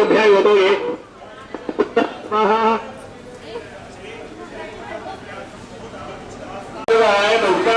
स्थातुभ्यायोतो ये स्वाहा शिवाय दुर्गा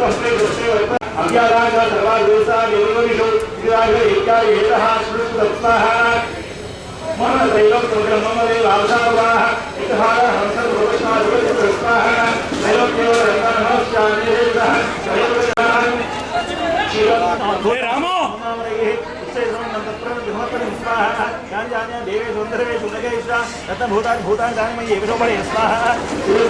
अज्ञानाः सर्वादोषाः निर्वमिषो विरागे एकाय हेदः श्रुतप्ताः मन दैवं ब्रह्मम देव आशावाः इतहार हंसर भवशाः श्रुतप्ताः दैवं देव रत्नः शान्तिरेदः हे रामो। जाने जाने देवे सुंदर वे सुनगे स्वाहा रत्न भूतान भूतान जाने मई एक सौ बड़े स्वाहा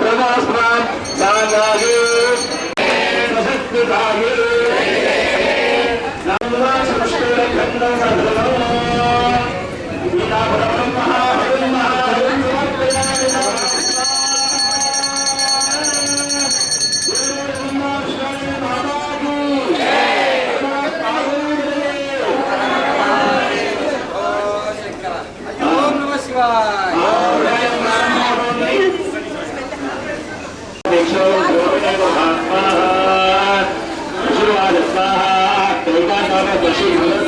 ప్రదాస్మాన్ సాంగాయే She was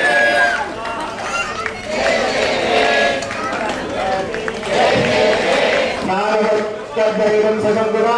నాగదైవం సగంగురా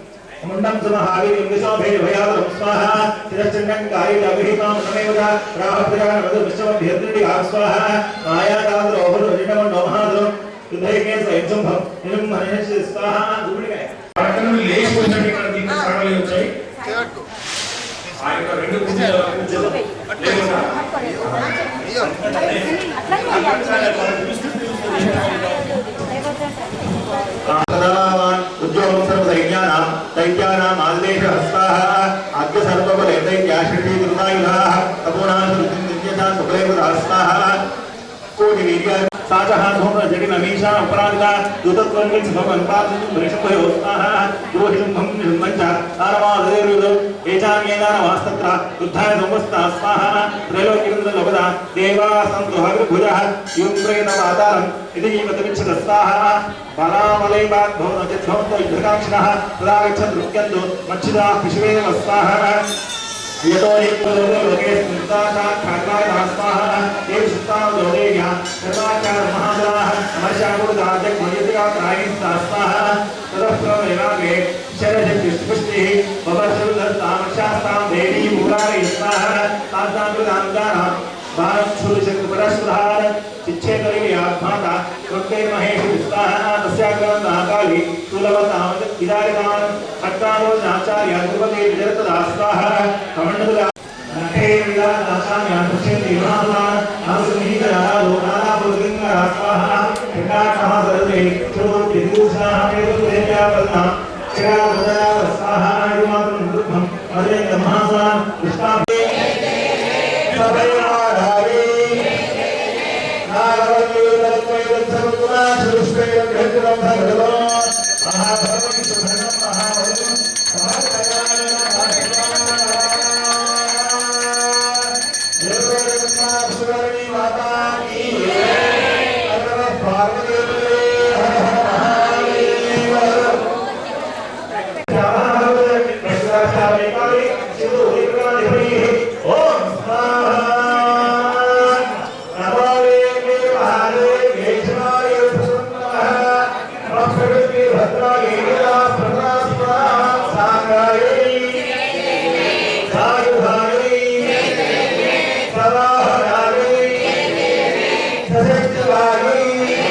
महासै जयतुण्डवन्नशिकालितम् मुण्डं सुमहावीर्यं विशोभेर्भयादं स्वाहा शिरश्चण्डं कायिजाभिहितां समेव राहप्रजानवधु विश्वमभ्यर्तिः स्वाहा मायादाद्रोहरुजिनमण्डो महादो హృదయకే స్వయంభం నిరం మహేష్ స్వాహ గుడికాయ పక్కన లేచి వచ్చినట్టు ఇక్కడ దీనికి స్థానాలు వచ్చాయి ఆ యొక్క రెండు పూజలు లేకుండా సదావాన్ ఉద్యోగం సర్వ दैत्यानाम् आदेशहस्ताः अग्रसर्वपदैत्याश्रीकृतायुधाः तपोनां सुकृतास्ताः कोटिवीर्या దైత్యాశ్రీ దుర్గాయుధాః తపోనాం దుర్గేతా సుప్రేమ హస్తాః కోటి వీర్య సాచః ధూమ్ర జడి నమీషా అపరాధిక దూతత్వం విచ్ భగవన్ పాదం వృషభయో స్వాహ ద్రోహితం భం నిర్మంచ తారవాదేరుదు ఏచాన్యేనాన వాస్తత్ర యుద్ధాయ సమస్త స్వాహ త్రైలోక్యంద్ర లోకద దేవా సంతు హవిర్భుజః యం ప్రేత लोके सुताकार खरकार दास्ताः एक सुताव दोगे या कृताकार महादाः मर्शाकुर दाजक मयुतिका प्राइस दास्ताः तदप्र वेवागे शरज कृष्णपुष्टिः बबसुलस्तामक्षास्ताम देवी मुरार इस्ताः तास्तामृतान्ताः भारतशूलचक्रपरस्प्रहार चिच्छेतरिव्याघाता कृते महेश विस्ताः तस्याग्रन्थः काली तुलवतां इदारितां యాదృపదే విజరత దాస్తాహ కమండల నటే విదా దాసాం యాదృశ్యం దేవాన నాసుమిహిత లోకాన పురులింగ రాస్తాహ త్రికాకమ సర్వే త్రువం త్రిభూషాహ మేధుదేవన చిరాగదయా వస్తాహ నాయుమాత్రం దుఃఖం అదే మహాసాం కృష్ణాభే సభయనాధారే నాగవల్లే తత్వైవం సర్వగుణా సృష్టి భగవన్ మహాభగవంతుడు మహాభగవంతుడు సమాజ కళ్యాణ Deus te.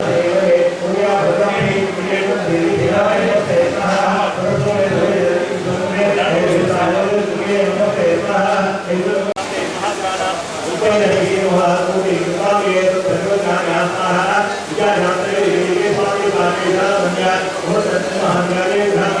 महाविद्यालय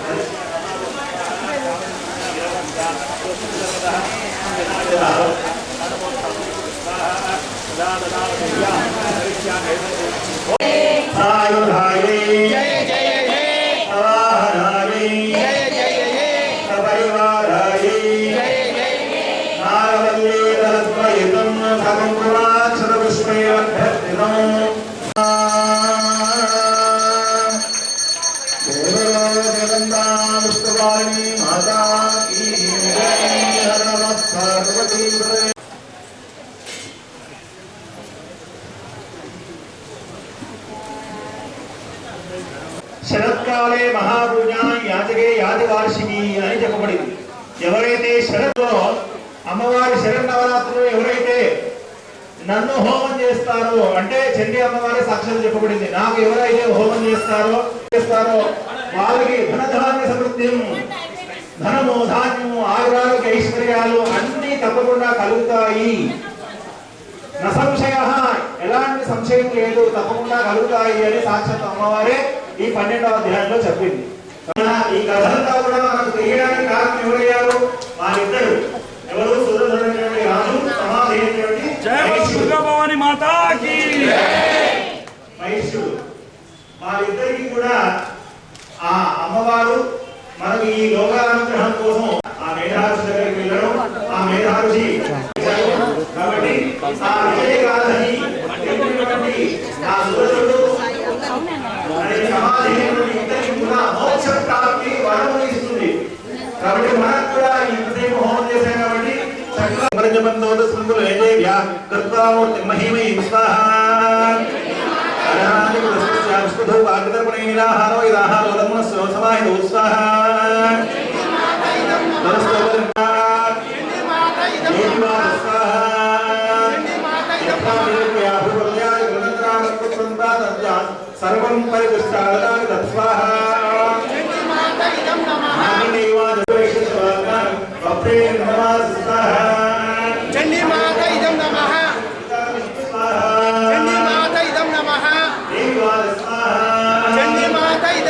Hare వార్షికి అని చెప్పబడింది. ఎవరైతే శరత్లో అమ్మవారి శరన్నవరాత్రులు ఎవరైతే నన్ను హోమం చేస్తారో అంటే చండి అమ్మవారి సాక్షాత్ చెప్పబడింది. నాకు ఎవరైతే హోమం చేస్తారో చేస్తారో వాళ్ళకి ధనధాన్య సమృద్ధి ధనము ధాన్యము ఆయురాలకు ఐశ్వర్యాలు అన్ని తప్పకుండా కలుగుతాయి. నసంశయ ఎలాంటి సంశయం లేదు తప్పకుండా కలుగుతాయి అని సాక్షాత్ అమ్మవారే ఈ పన్నెండవ అధ్యాయంలో చెప్పింది. ఈ కథంతా కూడా మనకు తెలియడానికి కారణం ఎవరయ్యారు? వాళ్ళిద్దరు ఎవరు? సుదర్శనటువంటి రాజు సమాధి అయినటువంటి జయ బోలో వైశ్యుడు. దుర్గా భవాని మాతాకి. వైశ్యుడు వాళ్ళిద్దరికి కూడా ఆ అమ్మవారు మనకు ఈ లోకానుగ్రహం కోసం ఆ మేధారుషి దగ్గరికి వెళ్ళడం ఆ మేధారుషి చక్రబంధోద సుందరు ఏదేవ్య కృత్వామూర్తి మహిమై స్వాహా విష్ణుధో వాగ్దర్పణే నిరాహారో ఇదాహారో ధర్మస్య సమాహితో స్వాహా నమస్తే సర్వం పరిదృష్టాదాని తత్స్వాహా చండీ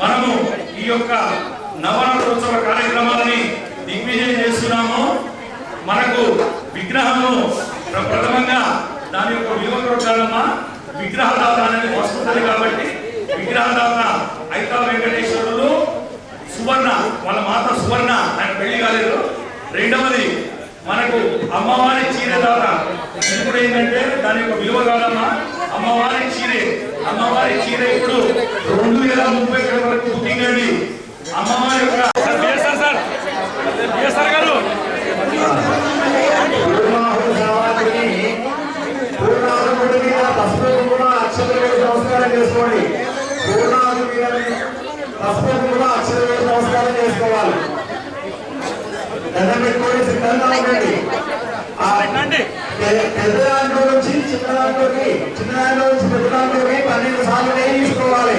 మనము ఈ యొక్క నవరాత్రోత్సవ కార్యక్రమాలని దిగ్విజయం చేస్తున్నాము. మనకు విగ్రహము ప్రథమంగా దాని యొక్క విలువ కొరకాలమ్మా. విగ్రహదాత అనేది వస్తుంది కాబట్టి విగ్రహదాత ఐతా వెంకటేశ్వరుడు సువర్ణ వాళ్ళ మాత సువర్ణ ఆయన పెళ్ళి కాలేదు. రెండవది మనకు అమ్మవారి చీర దాత ఇప్పుడు ఏంటంటే దాని యొక్క విలువ కాదమ్మా. అమ్మవారి చీరే. అమ్మవారి చీర ఇప్పుడు రెండు వేల ముప్పై ఒకటి వరకు బుకింగ్ అండి అమ్మవారి యొక్క చేసుకోండి నమస్కారం చేసుకోవాలి. సిద్ధంగా ఉండండి. పెద్ద దాంట్లో నుంచి చిన్న దాంట్లోకి చిన్న దాంట్లో నుంచి పెద్ద దాంట్లోకి పన్నెండు సార్లు నెయ్యి తీసుకోవాలి.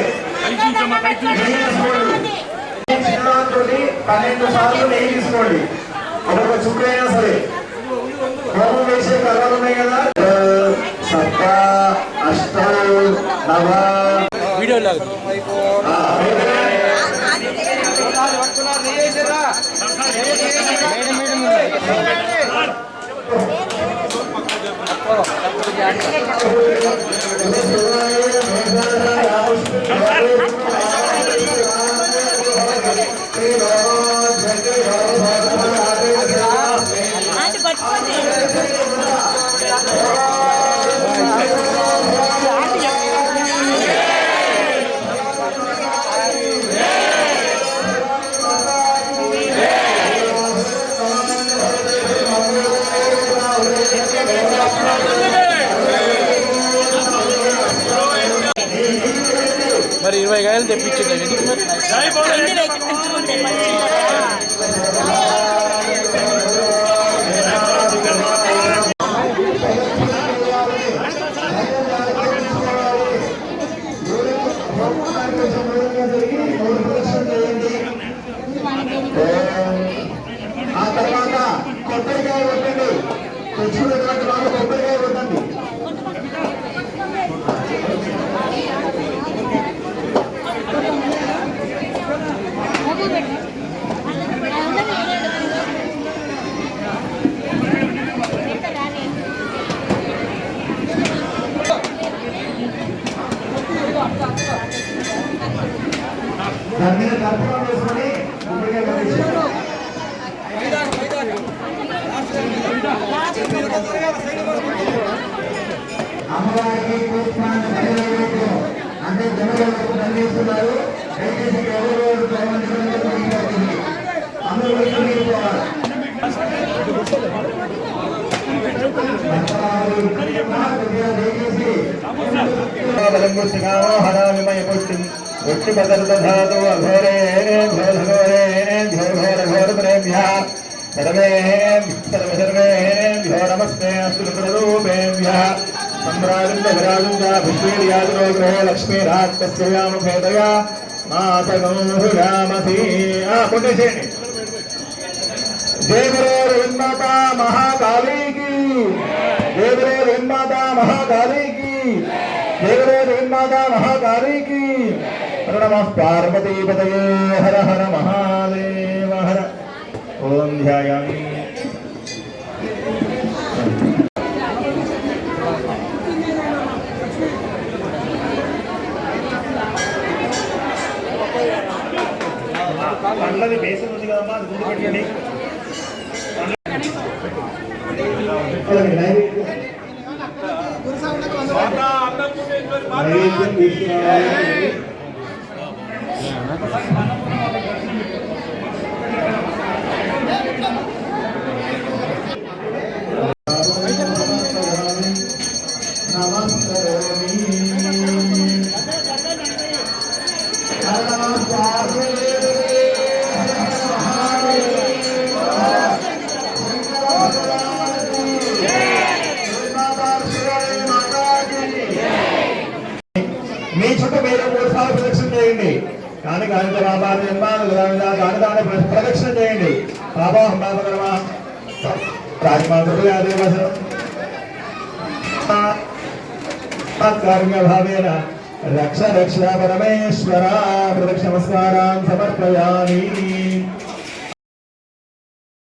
చిన్న దాంట్లోకి పన్నెండు సార్లు నెయ్యి తీసుకోండి. చూడైనా సరే. హోమం వేసే కర్రలు ఉన్నాయి కదా? సప్త అష్ట నవ. వీడియోలో ఆ, అది ఇరవై కాయలు తెప్పించింది ఎందుకు మీద కర్పూరం వేసుకొని కొబ్బరికాయ కొట్టేసి అమ్మవారికి పుష్పాన్ని అంటే జనగలకు దండిస్తున్నారు దయచేసి ఎవరు అందరూ వైపు మీరు పోవాలి ఉట్టి పదర్ధాతు అఘోరే उच्चपदं दधातु अघोरे घोरघोरे घोरघोरघोरप्रेभ्यः सर्वे सर्वसर्वे भ्यो नमस्ते सुरप्ररूपेभ्यः सम्राजुन्दराजुन्दाभिष्वीर्यादुरो ग्रहे लक्ष्मीरात्तस्य यामुखेतया मातगंहुरामसी पुण्यशेणि जय गुरु रविन्माता महाकाली की जय गुरु रविन्माता महाकाली की దేవదేవీమాతా మహాకాళీకి నమ పార్వతీపతయే హర హర మహాదేవ హర ఓం ధ్యాయామి దానితో కాని నిర్మాణం దాని దాని ప్రదక్షిణ చేయండి. బాబా బాబా కార్యభావేన రక్ష రక్ష పరమేశ్వర. ప్రదక్షిణ నమస్కారాన్ని సమర్పయామి.